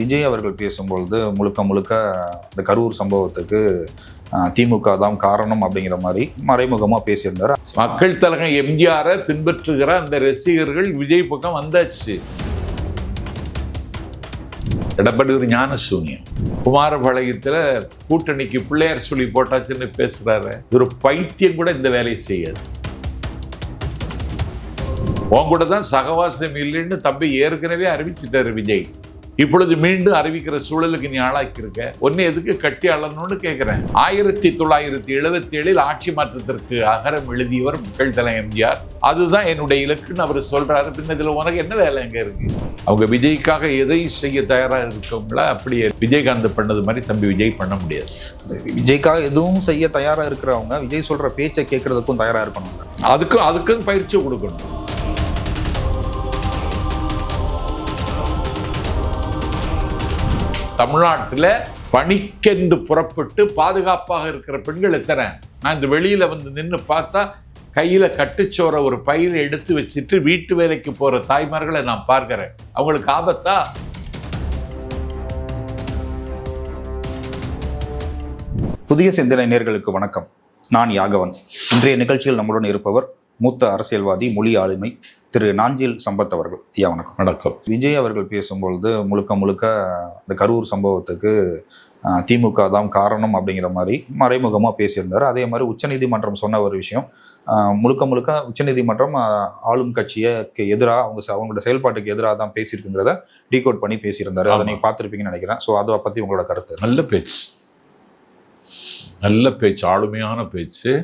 விஜய் அவர்கள் பேசும்பொழுது முழுக்க முழுக்க இந்த கரூர் சம்பவத்துக்கு திமுக தான் காரணம் அப்படிங்கிற மாதிரி மறைமுகமாக பேசியிருந்தார். மக்கள் தலைவர் எம்ஜிஆரை பின்பற்றுகிற அந்த ரசிகர்கள் விஜய் பக்கம் வந்தாச்சு. எடப்பாடி ஒரு ஞான சூன்யம் குமாரபாளையத்தில் கூட்டணிக்கு பிள்ளையார் சொல்லி போட்டாச்சுன்னு பேசுகிறாரு ஒரு பைத்தியம் கூட இந்த வேலையை செய்யாது. உன் கூட தான் சகவாசம் இல்லைன்னு தம்பி ஏற்கனவே அறிவிச்சிட்டாரு விஜய். இப்பொழுது மீண்டும் அறிவிக்கிற சூழலுக்கு நீ ஆளாக்கியிருக்க. ஒன்னு எதுக்கு கட்டி அழணும்னு கேட்கிறேன் ஆயிரத்தி தொள்ளாயிரத்தி எழுபத்தி ஏழில் ஆட்சி மாற்றத்திற்கு அகரம் எழுதியவர் மக்கள் தலை எம்ஜிஆர். அதுதான் என்னுடைய இலக்குன்னு அவர் சொல்றாரு. பின்ன இதுல உனக்கு என்ன வேலை எங்க இருக்கு? அவங்க விஜய்க்காக எதை செய்ய தயாரா இருக்கவங்கள? அப்படியே விஜயகாந்த் பண்ணது மாதிரி தம்பி விஜய் பண்ண முடியாது. விஜய்க்காக எதுவும் செய்ய தயாராக இருக்கிறவங்க விஜய் சொல்கிற பேச்சை கேட்கறதுக்கும் தயாராக இருக்கணும். அதுக்கும் அதுக்கும் பயிற்சி கொடுக்கணும். தமிழ்நாட்டில் பணிக்கென்று புறப்பட்டு பாதுகாப்பாக இருக்கிற பெண்கள் எத்தனை? நான் இந்த வெளியில் வந்து நின்று பார்த்தா கையில் கட்டுச்சோற ஒரு பயிரை எடுத்து வச்சுட்டு வீட்டு வேலைக்கு போகிற தாய்மார்களை நான் பார்க்குறேன். அவங்களுக்கு ஆபத்தா? புதிய சிந்தனை நேர்களுக்கு வணக்கம். நான் யாகவன். இன்றைய நிகழ்ச்சியில் நம்முடன் இருப்பவர் மூத்த அரசியல்வாதி மொழி ஆளுமை திரு நாஞ்சில் சம்பத் அவர்கள். ஐயா வணக்கம். வணக்கம். விஜய் அவர்கள் பேசும்பொழுது முழுக்க முழுக்க இந்த கரூர் சம்பவத்துக்கு திமுக தான் காரணம் அப்படிங்கிற மாதிரி மறைமுகமாக பேசியிருந்தார். அதே மாதிரி உச்சநீதிமன்றம் சொன்ன ஒரு விஷயம் முழுக்க முழுக்க உச்சநீதிமன்றம் ஆளும் கட்சிக்கு எதிராக அவங்க அவங்களோட செயல்பாட்டுக்கு எதிராக தான் பேசியிருக்குங்கிறத டீகோட் பண்ணி பேசியிருந்தாரு. அதை. நீங்கள் பார்த்துருப்பீங்கன்னு நினைக்கிறேன். ஸோ அதை பற்றி உங்களோட கருத்து? நல்ல பேச்சு. நல்ல பேச்சு ஆளுமையான பேச்சு.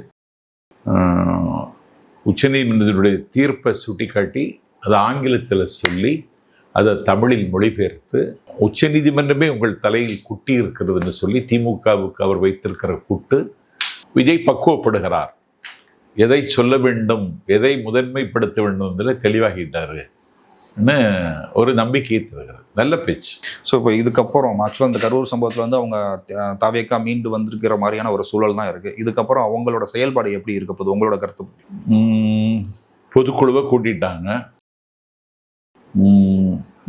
உச்சநீதிமன்றத்தினுடைய தீர்ப்பை சுட்டிக்காட்டி அதை ஆங்கிலத்தில் சொல்லி அதை தமிழில் மொழிபெயர்த்து உச்சநீதிமன்றமே உங்கள் தலையில் குட்டி இருக்கிறதுன்னு சொல்லி திமுகவுக்கு அவர் வைத்திருக்கிற குட்டு விஜய் பக்குவப்படுகிறார். எதை சொல்ல வேண்டும் எதை முதன்மைப்படுத்த வேண்டும் என்பதில் தெளிவாகிட்டாரு. ஒரு நம்பிக்கையை தருகிறது. நல்ல பேச்சு. ஸோ இப்போ இதுக்கப்புறம் ஆக்சுவலாக இந்த கரூர் சம்பவத்தில் வந்து அவங்க தாவேக்கா மீண்டு வந்திருக்கிற மாதிரியான ஒரு சூழல் தான் இருக்குது இதுக்கப்புறம் அவங்களோட செயல்பாடு எப்படி இருக்க போகுது? உங்களோட கருத்து பொதுக்குழுவை கூட்டிட்டாங்க.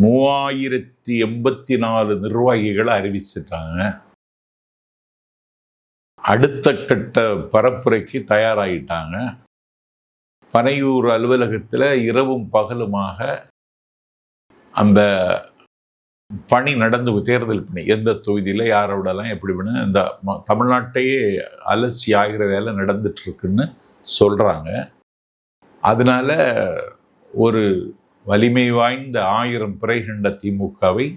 மூவாயிரத்தி எண்பத்தி நாலு நிர்வாகிகளை அறிவிச்சிட்டாங்க. அடுத்த கட்ட பரப்புரைக்கு தயாராகிட்டாங்க பனையூர் அலுவலகத்தில் இரவும் பகலுமாக அந்த பணி நடந்து தேர்தல் பணி எந்த தொகுதியில் யாரோடலாம் எப்படி பண்ணு இந்த தமிழ்நாட்டையே அலசி ஆகிற வேலை நடந்துட்டு இருக்குன்னு சொல்கிறாங்க அதனால ஒரு வலிமை வாய்ந்த ஆயிரம் பிறை கண்ட திமுகவை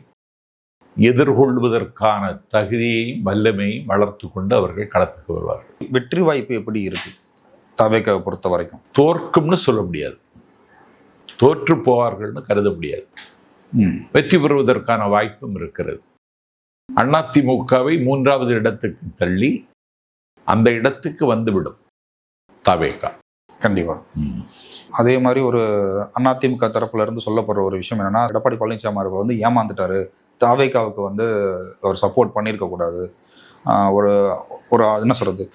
எதிர்கொள்வதற்கான தகுதியையும் வல்லமையும் வளர்த்து கொண்டு அவர்கள் களத்துக்கு வருவார்கள். வெற்றி வாய்ப்பு எப்படி இருக்கு தாவேக்காவை பொறுத்த வரைக்கும்? தோற்கும்னு சொல்ல முடியாது. தோற்று போவார்கள்னு கருத முடியாது. வெற்றி பெறுவதற்கான வாய்ப்பும் இருக்கிறது. அதிமுகவை மூன்றாவது இடத்துக்கு தள்ளி அந்த இடத்துக்கு வந்துவிடும் தவேகா. கண்டிப்பாக அதே மாதிரி ஒரு அதிமுக தரப்புல இருந்து சொல்லப்படுற ஒரு விஷயம் என்னன்னா எடப்பாடி பழனிசாமி அவர்கள் வந்து ஏமாந்துட்டாரு. தாவேக்காவுக்கு வந்து அவர் சப்போர்ட் பண்ணியிருக்க கூடாது. ஆஹ் ஒரு ஒரு என்ன சொல்றது?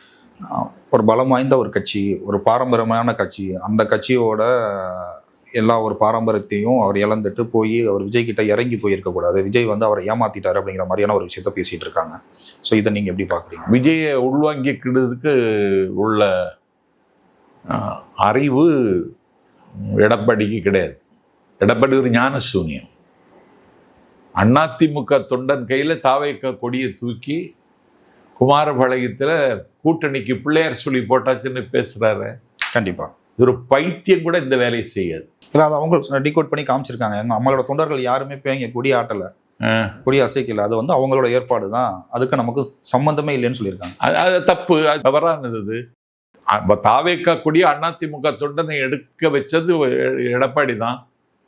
ஆஹ் ஒரு பலம் வாய்ந்த ஒரு கட்சி ஒரு பாரம்பரியமான கட்சி. அந்த கட்சியோட எல்லா ஒரு பாரம்பரியத்தையும் அவர் இழந்துட்டு போய் அவர் விஜய் கிட்ட இறங்கி போயிருக்க கூடாது விஜய் வந்து அவரை ஏமாத்திட்டாரு அப்படிங்கிற மாதிரியான ஒரு விஷயத்த பேசிட்டு இருக்காங்க. ஸோ இதை நீங்க எப்படி பாக்குறீங்க? விஜயை உள்வாங்கிக்கிடுறதுக்கு உள்ள அறிவு எடப்பாடிக்கு கிடையாது. எடப்பாடி ஒரு ஞான சூன்யம் அதிமுக தொண்டன் கையில் தாவைக்க கொடியை தூக்கி குமாரபாளையத்தில் கூட்டணிக்கு பிள்ளையார் சொல்லி போட்டாச்சுன்னு பேசுறாரு. கண்டிப்பா. இது ஒரு பைத்தியம் கூட இந்த வேலையை செய்யாது. இல்லை அதை அவங்க டிகோட் பண்ணி காமிச்சிருக்காங்க. எங்க நம்மளோட தொண்டர்கள் யாருமே போய் இங்கே கொடி ஆட்டல. கொடி அசைக்கல. அது வந்து அவங்களோட ஏற்பாடு தான். அதுக்கு நமக்கு சம்பந்தமே இல்லைன்னு சொல்லியிருக்காங்க. அது தப்பு. அது அது. அப்ப தாவேக்கா கூடிய அதிமுக தொண்டனை எடுக்க வச்சது எடப்பாடி தான்.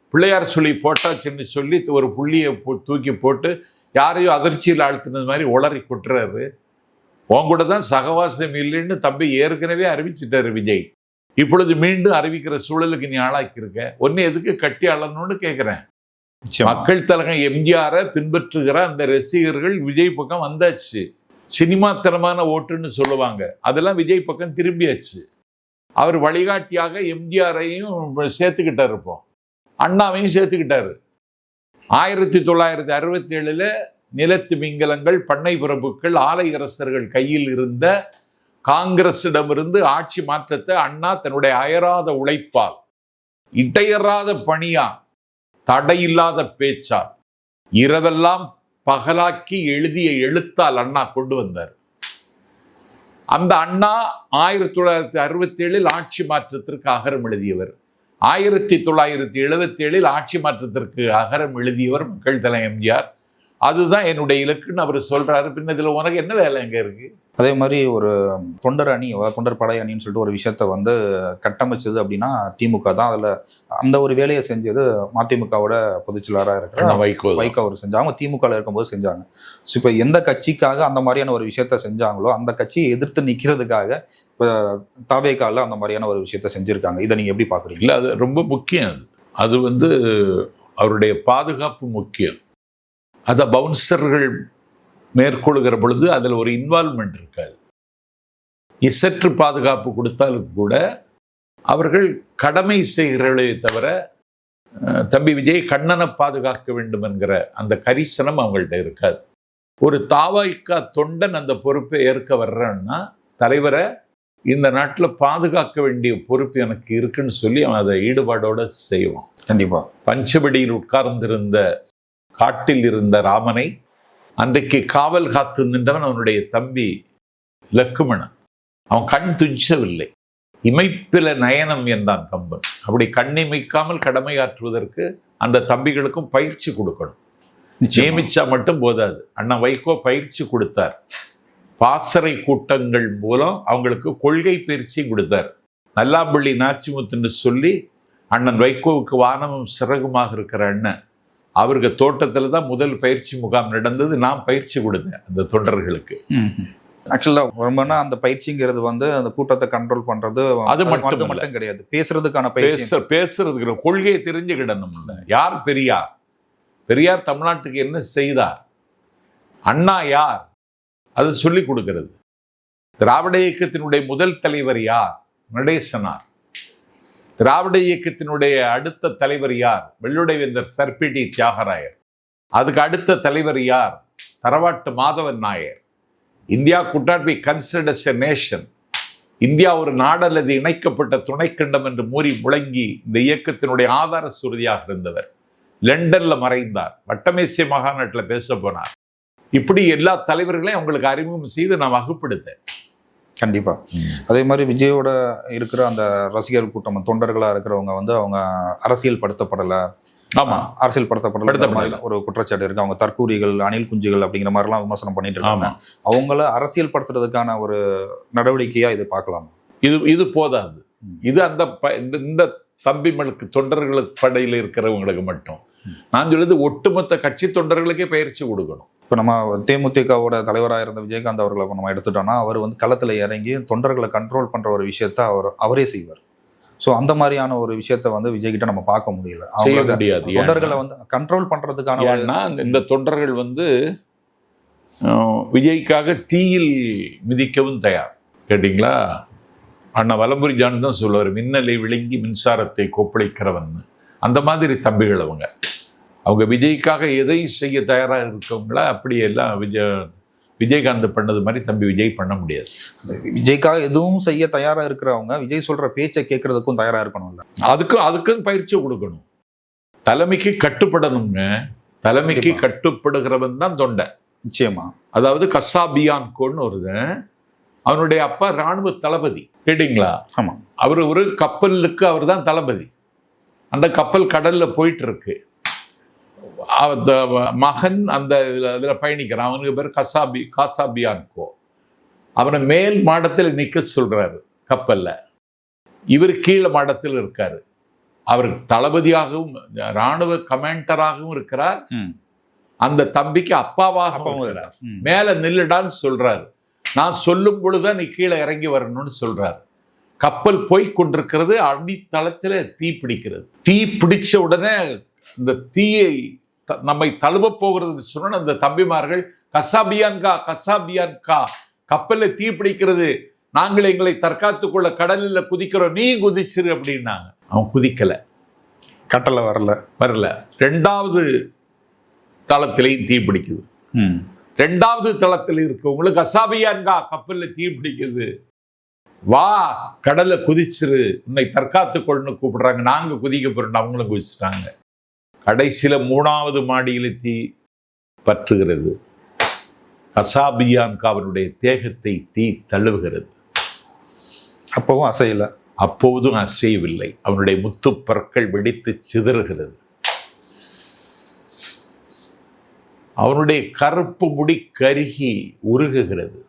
பிள்ளையார் சொல்லி போட்டாச்சுன்னு சொல்லி ஒரு புள்ளியை போ- தூக்கி போட்டு யாரையும் அதிர்ச்சியில் ஆழ்த்தினது மாதிரி உளறி கொட்டுறாரு. உன் கூட தான் சகவாசம் இல்லைன்னு தம்பி ஏற்கனவே அறிவிச்சிட்டாரு விஜய். இப்பொழுது மீண்டும் அறிவிக்கிற சூழலுக்கு நீ ஆளாக்கியிருக்க. ஒன்னு எதுக்கு கட்டி அழணும்னு கேட்கிறேன். மக்கள் தலைவர் எம்ஜிஆரை பின்பற்றுகிற அந்த ரசிகர்கள் விஜய் பக்கம் வந்தாச்சு. சினிமாத்தனமான ஓட்டுன்னு சொல்லுவாங்க. அதெல்லாம் விஜய் பக்கம் திரும்பியாச்சு. அவர் வழிகாட்டியாக எம்ஜிஆரையும் சேர்த்துக்கிட்டாரு இப்போ. அண்ணாவையும் சேர்த்துக்கிட்டாரு. ஆயிரத்தி தொள்ளாயிரத்தி அறுபத்தி ஏழுல நிலத்து மிங்கலங்கள் பண்ணை பிரபுக்கள் ஆலை அரசர்கள் கையில் இருந்த காங்கிரஸிடமிருந்து ஆட்சி மாற்றத்தை அண்ணா தன்னுடைய அயராத உழைப்பால் இடையறாத பணியா தடையில்லாத பேச்சா இரவெல்லாம் பகலாக்கி எழுதிய எழுத்தால் அண்ணா கொண்டு வந்தார். அந்த அண்ணா ஆயிரத்தி தொள்ளாயிரத்தி அறுபத்தி ஏழில் ஆட்சி மாற்றத்திற்கு அகரம் எழுதியவர். ஆயிரத்தி தொள்ளாயிரத்தி எழுபத்தி ஏழில் ஆட்சி மாற்றத்திற்கு அகரம் எழுதியவர் மக்கள் தலை எம்ஜிஆர். அதுதான் என்னுடைய இலக்குன்னு அவர் சொல்றாரு. பின்ன இதுல உனக்கு என்ன வேலை எங்க இருக்கு? அதே மாதிரி ஒரு தொண்டர் அணி தொண்டர் படை அணின்னு சொல்லிட்டு ஒரு விஷயத்த வந்து கட்டமைச்சது அப்படின்னா திமுக தான். அதில் அந்த ஒரு வேலையை செஞ்சது மதிமுகவோட பொதுச்செயலாளராக இருக்கிற வைகோ வைகோ அவர் செஞ்சாங்க. திமுகவில் இருக்கும்போது செஞ்சாங்க. ஸோ இப்போ எந்த கட்சிக்காக அந்த மாதிரியான ஒரு விஷயத்த செஞ்சாங்களோ அந்த கட்சியை எதிர்த்து நிற்கிறதுக்காக இப்போ தாவேக்கால அந்த மாதிரியான ஒரு விஷயத்த செஞ்சுருக்காங்க. இதை நீங்கள் எப்படி பார்க்குறீங்க இல்லை அது ரொம்ப முக்கியம். அது அது வந்து அவருடைய பாதுகாப்பு முக்கியம். அதை பவுன்சர்கள் மேற்கொள்கிற பொழுது அதில் ஒரு இன்வால்மெண்ட் இருக்காது. இசற்று பாதுகாப்பு கொடுத்தாலும் கூட அவர்கள் கடமை செய்கிறவர்களே தவிர தம்பி விஜய் கண்ணனை பாதுகாக்க வேண்டும் என்கிற அந்த கரிசனம் அவங்கள்ட்ட இருக்காது. ஒரு தாவாய்க்கா தொண்டன் அந்த பொறுப்பை ஏற்க வர்றேன்னா தலைவரை இந்த நாட்டில் பாதுகாக்க வேண்டிய பொறுப்பு எனக்கு இருக்குன்னு சொல்லி அவன் அதை ஈடுபாடோட செய்வான். கண்டிப்பா. பஞ்சபடியில் உட்கார்ந்திருந்த காட்டில் இருந்த ராமனை அன்றைக்கு காவல் காத்து நின்றவன் அவனுடைய தம்பி லக்குமணன். அவன் கண் துஞ்சவில்லை இமைப்பில நயனம் என்றான் கம்பன். அப்படி கண்ணிமைக்காமல் கடமையாற்றுவதற்கு அந்த தம்பிகளுக்கும் பயிற்சி கொடுக்கணும். நியமிச்சா மட்டும் போதாது. அண்ணா வைகோ பயிற்சி கொடுத்தார். பாசறை கூட்டங்கள் மூலம் அவங்களுக்கு கொள்கை பயிற்சி கொடுத்தார். நல்லாம்பள்ளி நாச்சிமுத்துன்னு சொல்லி அண்ணன் வைகோவுக்கு வானமும் சிறகுமாக இருக்கிற அண்ணன் அவருக்கு தோட்டத்தில் தான் முதல் பயிற்சி முகாம் நடந்தது. நான் பயிற்சி கொடுத்தேன் அந்த தொண்டர்களுக்கு. ஆக்சுவலாக ரொம்பனா அந்த பயிற்சிங்கிறது வந்து அந்த கூட்டத்தை கண்ட்ரோல் பண்றது அது மட்டும் மட்டும் கிடையாது. பேசுறதுக்கான பயிற்சி. பேச பேசுறதுக்கு கொள்கையை தெரிஞ்சுக்கிடணும்ல யார் பெரியார்? பெரியார் தமிழ்நாட்டுக்கு என்ன செய்தார்? அண்ணா யார்? அது சொல்லி கொடுக்கிறது. திராவிட இயக்கத்தினுடைய முதல் தலைவர் யார்? நடேசனார். திராவிட இயக்கத்தினுடைய அடுத்த தலைவர் யார்? வெள்ளுடைவேந்தர் சர்பிடி தியாகராயர். அதுக்கு அடுத்த தலைவர் யார்? தரவாட்டு Madhavan Nair. India could not be considers a nation. India ஒரு நாடல்லது இணைக்கப்பட்ட துணைக்கண்டம் என்று மூறி முழங்கி இந்த இயக்கத்தினுடைய ஆதார சுருதியாக இருந்தவர். லண்டன்ல மறைந்தார். வட்டமேசிய மாகாணத்தில் பேச போனார். இப்படி எல்லா தலைவர்களையும் அவங்களுக்கு அறிமுகம் செய்து நான் வகுப்படுத்தேன். கண்டிப்பா. அதே மாதிரி விஜயோட இருக்கிற அந்த ரசிகர் கூட்டம் தொண்டர்களா இருக்கிறவங்க வந்து அவங்க அரசியல் படுத்தப்படல ஆமா அரசியல் படுத்தப்படல. ஒரு குற்றச்சாட்டு இருக்கு. அவங்க தற்கூரிகள் அணில் குஞ்சுகள் அப்படிங்கிற மாதிரிலாம் விமர்சனம் பண்ணிட்டு இருக்காங்க. அவங்கள அரசியல் படுத்துறதுக்கான ஒரு நடவடிக்கையா இது பார்க்கலாம்? இது இது போதாது. இது அந்த ப- இந்த இந்த தம்பிகளுக்கு தொண்டர்களுக்கு படையில் இருக்கிறவங்களுக்கு மட்டும். நான் சொல்றது ஒட்டுமொத்த கட்சி தொண்டர்களுக்கே பயிற்சி கொடுக்கணும். இப்போ நம்ம தேமுதிகவோட தலைவராக இருந்த விஜயகாந்த் அவர்களை நம்ம எடுத்துட்டோம்னா அவர் வந்து களத்தில் இறங்கி தொண்டர்களை கண்ட்ரோல் பண்ற ஒரு விஷயத்த அவர் அவரே செய்வார். ஸோ அந்த மாதிரியான ஒரு விஷயத்த வந்து விஜய் கிட்ட நம்ம பார்க்க முடியல. செய்ய முடியாது. தொண்டர்களை வந்து கண்ட்ரோல் ஏன்னா இந்த- தொண்டர்கள் வந்து விஜய்க்காக தீயில் மிதிக்கவும் தயார். கேட்டிங்களா? அண்ணா வலம்புரி ஜான் தான் சொல்லுவார் மின்னலை விழுங்கி மின்சாரத்தை கொப்பளிக்கிறவன். அந்த மாதிரி தம்பிகள் அவங்க. அவங்க விஜய்க்காக எதையும் செய்ய தயாராக இருக்கவங்கள அப்படி எல்லாம் விஜய் விஜயகாந்த் பண்ணது மாதிரி தம்பி விஜய் பண்ண முடியாது. விஜய்க்காக எதுவும் செய்ய தயாரா இருக்கிறவங்க விஜய் சொல்ற பேச்சை கேட்கறதுக்கும் தயாரா இருக்கணும்ல. அதுக்கும் அதுக்கும் பயிற்சி கொடுக்கணும். தலைமைக்கு கட்டுப்படணுங்க. தலைமைக்கு. கட்டுப்படுகிறவன் தான் தொண்டை. நிச்சயமா. அதாவது கசாபியான்கோன்னு ஒருத்தன் அவனுடைய அப்பா ராணுவ தளபதி. கேட்டிங்களா? ஆமா. அவர் ஒரு கப்பலுக்கு அவர் தான் தளபதி. அந்த கப்பல் கடல்ல போயிட்டு இருக்கு. மகன் அந்த இதுல இதுல பயணிக்கிறான். அவனுக்கு பேர் கசாபி காசாபியான்கோ. அவனை மேல் மாடத்தில் நிக்க சொல்றாரு கப்பல்ல. இவர் கீழே மாடத்தில் இருக்காரு. அவர் தளபதியாகவும் ராணுவ கமாண்டராகவும் இருக்கிறார். அந்த தம்பிக்கு அப்பாவாகவும் அப்பாவும் இருக்கிறார். மேல நில்லுடான்னு சொல்றாரு. நான் சொல்லும் பொழுதுதான் நீ கீழே இறங்கி வரணும்னு சொல்றாரு. கப்பல் போய் கொண்டிருக்கிறது அடித்தளத்துல தீ பிடிக்கிறது. தீ பிடிச்ச உடனே இந்த தீயை நம்மை தழுவ போகிறது சொன்ன அந்த தம்பிமார்கள் கசாபியான்கா கசாபியான்கா கப்பல்ல தீ பிடிக்கிறது. நாங்கள் எங்களை தற்காத்துக் கொள்ள கடலில் குதிக்கிறோம். நீ குதிச்சிரு அப்படின்னாங்க. அவன் குதிக்கல. கட்டளை வரல. வரல. ரெண்டாவது தளத்திலையும் தீ பிடிக்குது. ம். ரெண்டாவது தளத்தில் இருக்கவங்களுக்கு அசாபியான்கா கப்பல்ல தீ பிடிக்குது. வா கடல்ல குதிச்சிரு. உன்னை தற்காத்து கொள்ளுன்னு கூப்பிடுறாங்க. நாங்க குதிக்க போறோம் அவங்களும் குதிச்சிட்டாங்க. கடைசியில மூணாவது மாடியில தீ பற்றுகிறது. அசாபியான்கா அவனுடைய தேகத்தை தீ தழுவுகிறது. அப்பவும் அசையல. அப்போதும் அசையவில்லை. அவனுடைய முத்துப் பற்கள் வெடித்து சிதறுகிறது. அவனுடைய கருப்பு முடி கருகி உருகுகிறது.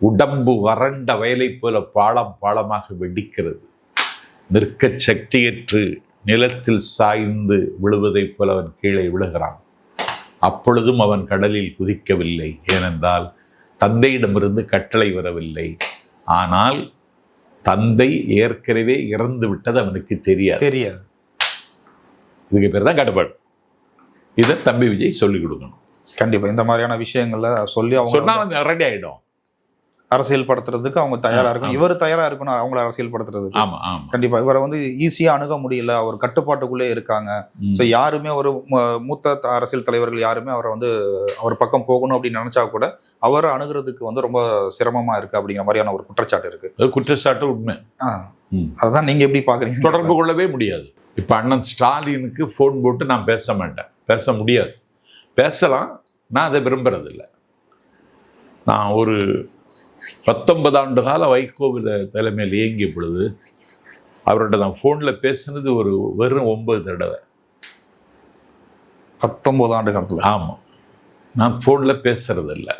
உடம்பு வறண்ட வயலைப் போல பாலம் பாலமாக வெடிக்கிறது. நிற்க சக்தியற்று நிலத்தில் சாய்ந்து விழுவதைப் போல அவன் கீழே விழுகிறான். அப்பொழுதும் அவன் கடலில் குதிக்கவில்லை. ஏனென்றால் தந்தையிடமிருந்து கட்டளை வரவில்லை. ஆனால் தந்தை ஏற்கனவே இறந்து விட்டது அவனுக்கு தெரியாது. தெரியாது. இதுக்கு பேர் தான் கட்டுப்பாடு. இதை தம்பி விஜய் சொல்லிக் கொடுக்கணும். கண்டிப்பா. இந்த மாதிரியான விஷயங்களை சொல்லி அவங்க சொன்னா அவன் ரெடி ஆயிடும். அரசியல் படுத்துறதுக்கு அவங்க தயாரா ஆமா. இவர் தயாரா இருக்கணும் அவங்கள அரசியல் ஆமா கண்டிப்பா. இவரை வந்து ஈஸியா அணுக முடியல. அவர் கட்டுப்பாட்டுக்குள்ளே இருக்காங்க. ஸோ யாருமே ஒரு மூத்த அரசியல் தலைவர்கள் யாருமே அவரை வந்து அவர் பக்கம் போகணும் அப்படின்னு நினைச்சா கூட அவரை அணுகிறதுக்கு வந்து ரொம்ப சிரமமா இருக்கு அப்படிங்கிற மாதிரியான ஒரு குற்றச்சாட்டு இருக்கு. அது குற்றச்சாட்டு உண்மை. அதான் நீங்க எப்படி பாக்குறீங்க? தொடர்பு கொள்ளவே முடியாது. இப்ப அண்ணன் ஸ்டாலினுக்கு ஃபோன் போட்டு நான் பேச மாட்டேன். பேச முடியாது. பேசலாம். நான் அதை விரும்புறதில்லை. நான் ஒரு பத்தொன்பது ஆண்டு கால வைகோவில் தலைமையில் இயங்கிய பொழுது அவர்கிட்ட நான் ஃபோனில் பேசுனது ஒரு வெறும் ஒன்பது தடவை. பத்தொன்பது ஆண்டு காலத்துல. ஆமாம் நான் ஃபோனில் பேசுறதில்ல.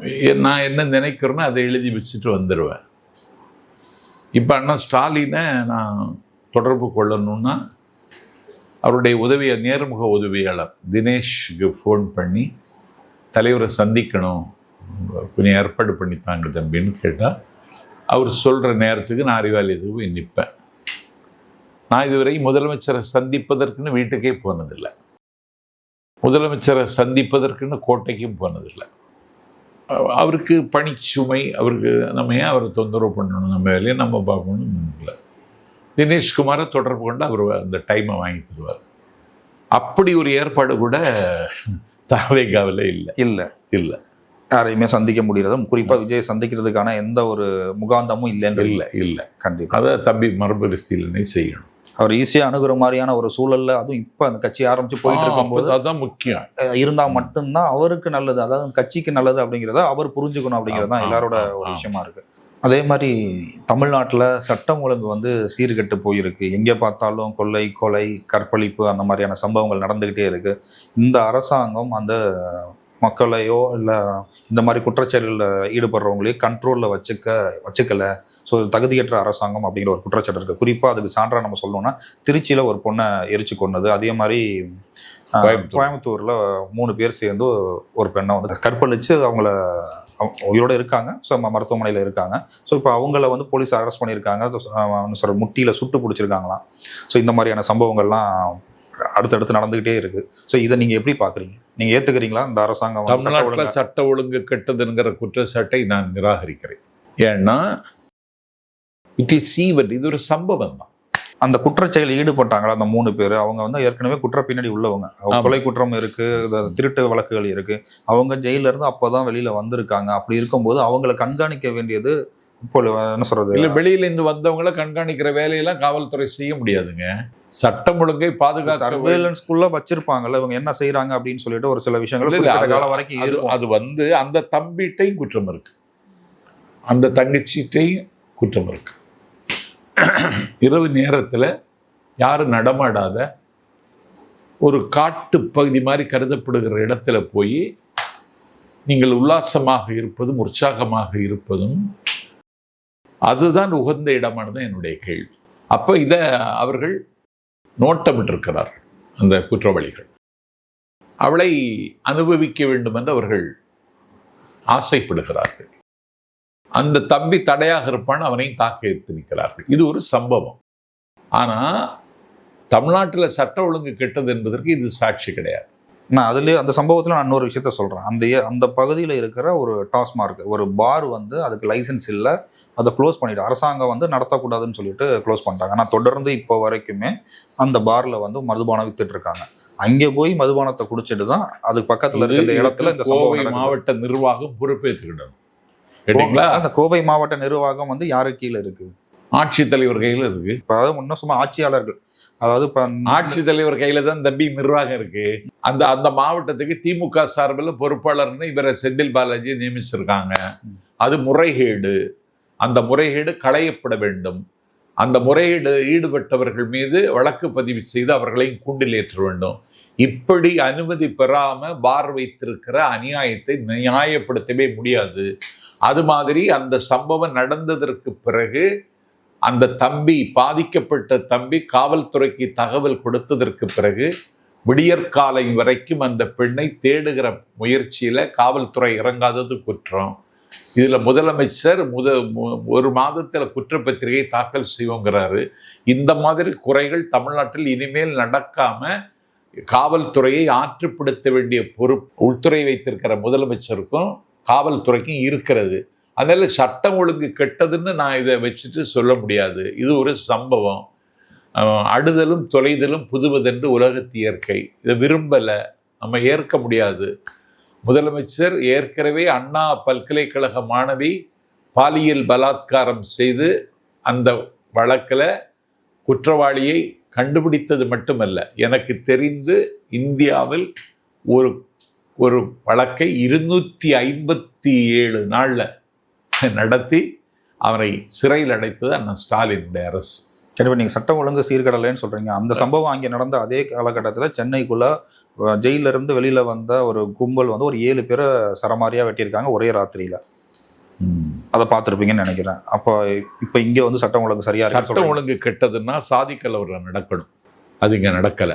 எ- நான் என்ன நினைக்கிறேனோ அதை எழுதி வச்சுட்டு வந்துடுவேன் இப்போ அண்ணா ஸ்டாலினை நான் தொடர்பு கொள்ளணும்னா அவருடைய உதவிய நேர்முக உதவியாளர் தினேஷ்க்கு ஃபோன் பண்ணி தலைவரை சந்திக்கணும். கொஞ்சம் ஏற்பாடு பண்ணி தாங்க தம்பின்னு கேட்டால் அவர் சொல்கிற நேரத்துக்கு நான் அறிவாலயத்துக்கு போய் நிற்பேன் நான் இதுவரை முதலமைச்சரை சந்திப்பதற்குன்னு வீட்டுக்கே போனதில்லை. முதலமைச்சரை சந்திப்பதற்குன்னு கோட்டைக்கும் போனதில்லை. அவருக்கு பணிச்சுமை அவருக்கு நம்ம ஏன் அவரை தொந்தரவு பண்ணணும்? நம்ம வேலையை நம்ம பார்க்கணும் இல்லை தினேஷ்குமாரை தொடர்பு கொண்டு அவர் அந்த டைமை வாங்கி தருவார். அப்படி ஒரு ஏற்பாடு கூட தாவேகாவில் இல்லை. இல்ல. இல்லை. யாரையுமே சந்திக்க முடியறதும் குறிப்பா விஜய் சந்திக்கிறதுக்கான எந்த ஒரு முகாந்தமும் இல்லைன்னு இல்லை இல்லை. கண்டிப்பா. அதை தம்பி மறுபரிசீலனை செய்யணும். அவர் ஈஸியா அணுகுற மாதிரியான ஒரு சூழல்ல அதுவும் இப்ப அந்த கட்சி ஆரம்பிச்சு போயிட்டு இருக்கும்போது அதுதான் முக்கியம். அஹ் இருந்தா மட்டும்தான் அவருக்கு நல்லது. அதாவது கட்சிக்கு நல்லது அப்படிங்கிறத அவர் புரிஞ்சுக்கணும் அப்படிங்கிறது தான் எல்லாரோட ஒரு. விஷயமா இருக்கு. அதே மாதிரி தமிழ்நாட்டில் சட்டம் ஒழுங்கு வந்து சீர்கெட்டு போயிருக்கு. எங்கே பார்த்தாலும் கொள்ளை கொலை கற்பழிப்பு அந்த மாதிரியான சம்பவங்கள் நடந்துக்கிட்டே இருக்கு. இந்த அரசாங்கம் அந்த மக்களையோ இல்லை இந்த மாதிரி குற்றச்செயல்களில் ஈடுபடுறவங்களையும் கண்ட்ரோலில் வச்சுக்க வச்சுக்கல. ஸோ தகுதியற்ற அரசாங்கம் அப்படிங்கிற ஒரு குற்றச்சாட்டு இருக்குது குறிப்பாக அதுக்கு சான்றா நம்ம சொல்லணும்னா திருச்சியில் ஒரு பொண்ணை எரிச்சு கொன்னது. அதே மாதிரி. கோயம்புத்தூர்ல மூணு பேர் சேர்ந்து ஒரு பெண்ணை வந்து கற்பழிச்சு அவங்கள அவங்க உயிரோட இருக்காங்க. ஸோ மருத்துவமனையில் இருக்காங்க. ஸோ இப்போ அவங்கள வந்து போலீஸ் அரெஸ்ட் பண்ணியிருக்காங்க. சார் முட்டியில் சுட்டு பிடிச்சிருக்காங்களாம். ஸோ இந்த மாதிரியான சம்பவங்கள்லாம் அடுத்தடுத்து நடந்துகிட்டே இருக்கு. ஸோ இதை நீங்க எப்படி பாக்குறீங்க நீங்க ஏத்துக்கிறீங்களா? இந்த அரசாங்கம் தமிழ்நாட்டில் சட்ட ஒழுங்கு கெட்டதுங்கிற குற்றச்சாட்டை நான் நிராகரிக்கிறேன். ஏன்னா இட் இஸ் ஈவன் இது ஒரு சம்பவம் தான். அந்த குற்றச்செயலில் ஈடுபட்டாங்களா? அந்த மூணு பேர். அவங்க வந்து ஏற்கனவே குற்ற பின்னாடி உள்ளவங்க. கொலை குற்றம் இருக்கு திருட்டு வழக்குகள் இருக்கு. அவங்க ஜெயில இருந்து அப்பதான் வெளியில வந்திருக்காங்க. அப்படி இருக்கும்போது அவங்கள கண்காணிக்க வேண்டியது இப்போ என்ன சொல்றது? இல்ல வெளியில இருந்து வந்தவங்கள கண்காணிக்கிற வேலையெல்லாம் காவல்துறை செய்ய முடியாதுங்க. சட்டம் ஒழுங்கை பாதுகாக்க. சர்வேலன்ஸ்குள்ள வச்சிருப்பாங்கல்ல இவங்க என்ன செய்யறாங்க அப்படின்னு சொல்லிட்டு ஒரு சில விஷயங்கள் காலம் வரைக்கும் அது வந்து அந்த தம்பிட்டையும் குற்றம் இருக்கு. அந்த தங்கச்சிட்டையும் குற்றம் இருக்கு. இரவு நேரத்துல யாரும் நடமாடாத ஒரு காட்டு பகுதி மாதிரி கருதப்படுகிற இடத்துல போய் நீங்கள் உல்லாசமாக இருப்பதும் உற்சாகமாக இருப்பதும் அதுதான் உகந்த இடமானது என்னுடைய கேள்வி. அப்ப இத அவர்கள் நோட்டமிட்டிருக்கிறார்கள் அந்த குற்றவாளிகள். அவளை அனுபவிக்க வேண்டும் என்று அவர்கள் ஆசைப்படுகிறார்கள். அந்த தம்பி தடையாக இருப்பான் அவனையும் தாக்க எடுத்திருக்கிறார்கள் இது ஒரு சம்பவம். ஆனால் தமிழ்நாட்டில் சட்ட ஒழுங்கு கெட்டது என்பதற்கு இது சாட்சி கிடையாது. நான் அதுலயே அந்த சம்பவத்துல நான் இன்னொரு விஷயத்த சொல்றேன். அந்த அந்த பகுதியில இருக்கிற ஒரு டாஸ்மார்க் ஒரு பார் வந்து அதுக்கு லைசென்ஸ் இல்ல அதை க்ளோஸ் பண்ணிட்டு அரசாங்கம் வந்து நடத்தக்கூடாதுன்னு சொல்லிட்டு க்ளோஸ் பண்ணிட்டாங்க. ஆனா தொடர்ந்து இப்போ வரைக்குமே அந்த பார்ல வந்து மதுபானம் வித்துட்டு இருக்காங்க. அங்கே போய் மதுபானத்தை குடிச்சிட்டு தான் அதுக்கு பக்கத்துல இருக்க இந்த இடத்துல இந்த கோவை. மாவட்ட நிர்வாகம் பொறுப்பேற்றுக்கிடணும் கேட்டீங்களா அந்த கோவை மாவட்ட நிர்வாகம் வந்து யாரு கீழே இருக்கு? ஆட்சித்தலைவர் கையில இருக்கு. அதாவது முன்ன சும்மா ஆட்சியாளர்கள். அதாவது ஆட்சித்தலைவர் கையில தான் தம்பி நிர்வாகம் இருக்கு. அந்த அந்த மாவட்டத்துக்கு திமுக சார்பில் பொறுப்பாளர்னு இவரை செந்தில் பாலாஜி நியமிச்சிருக்காங்க. அது முறைகேடு. அந்த முறைகேடு களையப்பட வேண்டும். அந்த முறையீடு ஈடுபட்டவர்கள் மீது வழக்கு பதிவு செய்து அவர்களையும் கூண்டில் ஏற்ற வேண்டும். இப்படி அனுமதி பெறாம பார் வைத்திருக்கிற அநியாயத்தை நியாயப்படுத்தவே முடியாது. அது மாதிரி அந்த சம்பவம் நடந்ததற்கு பிறகு அந்த தம்பி பாதிக்கப்பட்ட தம்பி காவல்துறைக்கு தகவல் கொடுத்ததற்கு பிறகு விடியற்காலை வரைக்கும் அந்த பெண்ணை தேடுகிற முயற்சியில் காவல்துறை இறங்காதது குற்றம். இதில் முதலமைச்சர் முத ஒரு மாதத்தில் குற்றப்பத்திரிகை தாக்கல் செய்வோங்கிறாரு. இந்த மாதிரி குறைகள் தமிழ்நாட்டில் இனிமேல் நடக்காமல் காவல்துறையை ஆற்றுப்படுத்த வேண்டிய பொறுப்பு உள்துறை வைத்திருக்கிற முதலமைச்சருக்கும் காவல்துறைக்கும் இருக்கிறது. அதனால் சட்டம் ஒழுங்கு கெட்டதுன்னு நான் இதை வச்சுட்டு சொல்ல முடியாது. இது ஒரு சம்பவம். அடுதலும் தொலைதலும் புதுவதென்று உலகத்து இயற்கை. இதை விரும்பலை. நம்ம ஏற்க முடியாது. முதலமைச்சர் ஏற்கனவே அண்ணா பல்கலைக்கழக மாணவி பாலியல் பலாத்காரம் செய்து அந்த வழக்கில் குற்றவாளியை கண்டுபிடித்தது மட்டுமல்ல. எனக்கு தெரிந்து இந்தியாவில் ஒரு ஒரு வழக்கை இருநூற்றி ஐம்பத்தி ஏழு நாளில் நடத்தி அவரை சிறையில் அடைத்தது அண்ணன் ஸ்டாலினுடைய அரசு. கண்டிப்பா நீங்க சட்டம் ஒழுங்கு சீர்கடலைன்னு சொல்றீங்க. அந்த சம்பவம் அங்கே நடந்த அதே காலகட்டத்துல சென்னைக்குள்ள இருந்து வெளியில வந்த ஒரு கும்பல் வந்து ஒரு ஏழு பேரை சரமாரியா வெட்டியிருக்காங்க ஒரே ராத்திரியில. அதை பார்த்துருப்பீங்கன்னு நினைக்கிறேன். அப்போ இப்போ இங்க வந்து சட்டம் ஒழுங்கு சரியா இருக்குன்னு சட்டம். ஒழுங்கு கெட்டதுன்னா சாதி கலவரம் நடக்கணும். அது இங்க நடக்கல.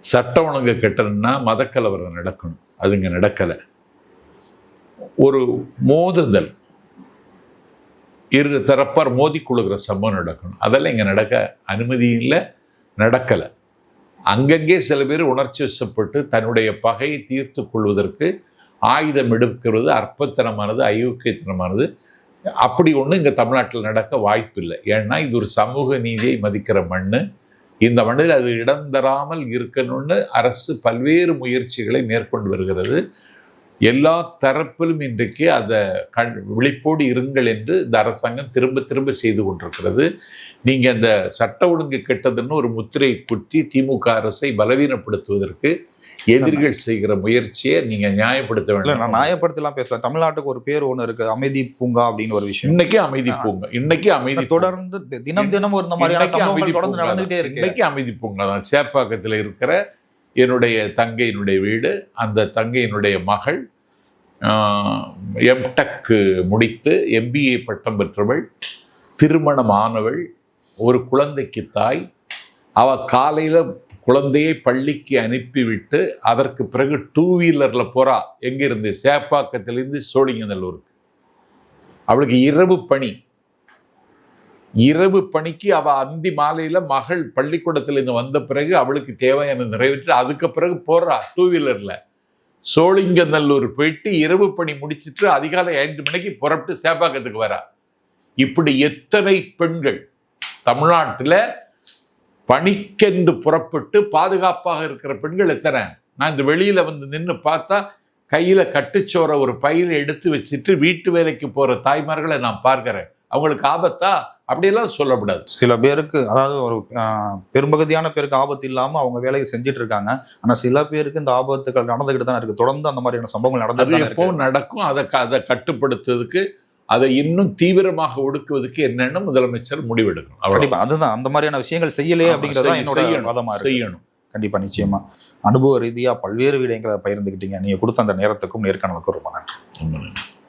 சட்டம் ஒழுங்கு கெட்டதுன்னா மத கலவரம் நடக்கணும். அது இங்க நடக்கல. ஒரு மோதுதல். இரு தரப்பார் மோதிக்கொள்ளுகிற சம்பவம் நடக்கணும். அதெல்லாம் இங்கே நடக்க அனுமதி இல்லை நடக்கலை. அங்கங்கே சில பேர் உணர்ச்சி வசப்பட்டு தன்னுடைய பகையை தீர்த்து கொள்வதற்கு ஆயுதம் எடுக்கிறது அற்பத்தனமானது அயோக்கியத்தனமானது. அப்படி ஒன்றும் இங்கே தமிழ்நாட்டில் நடக்க வாய்ப்பில்லை. ஏன்னா இது ஒரு சமூக நீதியை மதிக்கிற மண் இந்த மண்ணில் அது இடம் தராமல் இருக்கணும்னு அரசு பல்வேறு முயற்சிகளை மேற்கொண்டு வருகிறது. எல்லா தரப்பிலும் இன்றைக்கு அதை கண் விழிப்போடு இருங்கள் என்று இந்த அரசாங்கம் திரும்ப திரும்ப செய்து கொண்டிருக்கிறது. நீங்கள் அந்த சட்ட ஒழுங்கு கெட்டதுன்னு ஒரு முத்திரை குத்தி திமுக அரசை பலவீனப்படுத்துவதற்கு எதிரிகள் செய்கிற முயற்சியை நீங்க நியாயப்படுத்த இல்ல நான் வேண்டும் நியாயப்படுத்தலாம் பேசல தமிழ்நாட்டுக்கு ஒரு பேர் ஒண்ணு இருக்கு அமைதி பூங்கா அப்படின்னு ஒரு விஷயம். இன்னைக்கு அமைதி பூங்கா இன்னைக்கு அமைதி. தொடர்ந்து தினம் தினம் ஒரு இந்த மாதிரியான அமைதி தொடர்ந்து நடந்துகிட்டே. இருக்கு. இன்னைக்கு அமைதி பூங்கா தான். சேப்பாக்கத்தில் இருக்கிற என்னுடைய தங்கையினுடைய வீடு அந்த தங்கையினுடைய மகள் எம்டெக் முடித்து எம்பிஏ பட்டம் பெற்றவள் திருமணமானவள் ஒரு குழந்தைக்கு தாய். அவ காலையில் குழந்தையை பள்ளிக்கு அனுப்பிவிட்டு அதற்கு பிறகு டூ வீலரில் போகிறா எங்கேருந்து? சேப்பாக்கத்திலேருந்து சோழிங்கநல்லூருக்கு. அவளுக்கு இரவு பணி. இரவு பணிக்கு அவ அந்தி மாலையில் மகள் பள்ளிக்கூடத்திலேருந்து வந்த பிறகு அவளுக்கு தேவையான நிறைவேற்றி அதுக்கு பிறகு போடுறா டூ வீலரில் சோழிங்கநல்லூர் போயிட்டு இரவு பணி முடிச்சிட்டு அதிகாலை ஐந்து மணிக்கு புறப்பட்டு சேப்பாக்கத்துக்கு வரா. இப்படி எத்தனை பெண்கள் தமிழ்நாட்டில் பணிக்கென்று புறப்பட்டு பாதுகாப்பாக இருக்கிற பெண்கள் எத்தனை? நான் இந்த வெளியில் வந்து நின்று பார்த்தா கையில் கட்டுச்சோற ஒரு பையில எடுத்து வச்சுட்டு வீட்டு வேலைக்கு போகிற தாய்மார்களை நான் பார்க்கிறேன். அவங்களுக்கு ஆபத்தா? அப்படியெல்லாம் சொல்லக்கூடாது. சில பேருக்கு அதாவது ஒரு பெரும்பகுதியான பேருக்கு ஆபத்து இல்லாம அவங்க வேலையை செஞ்சுட்டு இருக்காங்க ஆனா சில பேருக்கு இந்த ஆபத்துகள் நடந்துகிட்டு தான் இருக்கு. தொடர்ந்து அந்த மாதிரியான சம்பவங்கள் அது நடந்துட்டு தான் இருக்கு. எப்பவும் நடக்கும்? அதை அதை கட்டுப்படுத்துறதுக்கு அதை இன்னும் தீவிரமாக ஒடுக்குவதற்கு என்னன்னு முதலமைச்சர் முடிவெடுக்கணும். அவ்வளவுதான். கண்டிப்பா. அதுதான். அந்த மாதிரியான விஷயங்கள் செய்யலையே அப்படிங்கறத என்னோட செய்யணும், வாதமா இருக்கு. செய்யணும். கண்டிப்பா நிச்சயமா. அனுபவ ரீதியா பல்வேறு விடயங்களை பகிர்ந்துக்கிட்டீங்க நீங்க கொடுத்த அந்த நேரத்துக்கும் நேர்காணலுக்கும் ரொம்ப நன்றி. ரொம்ப நன்றி.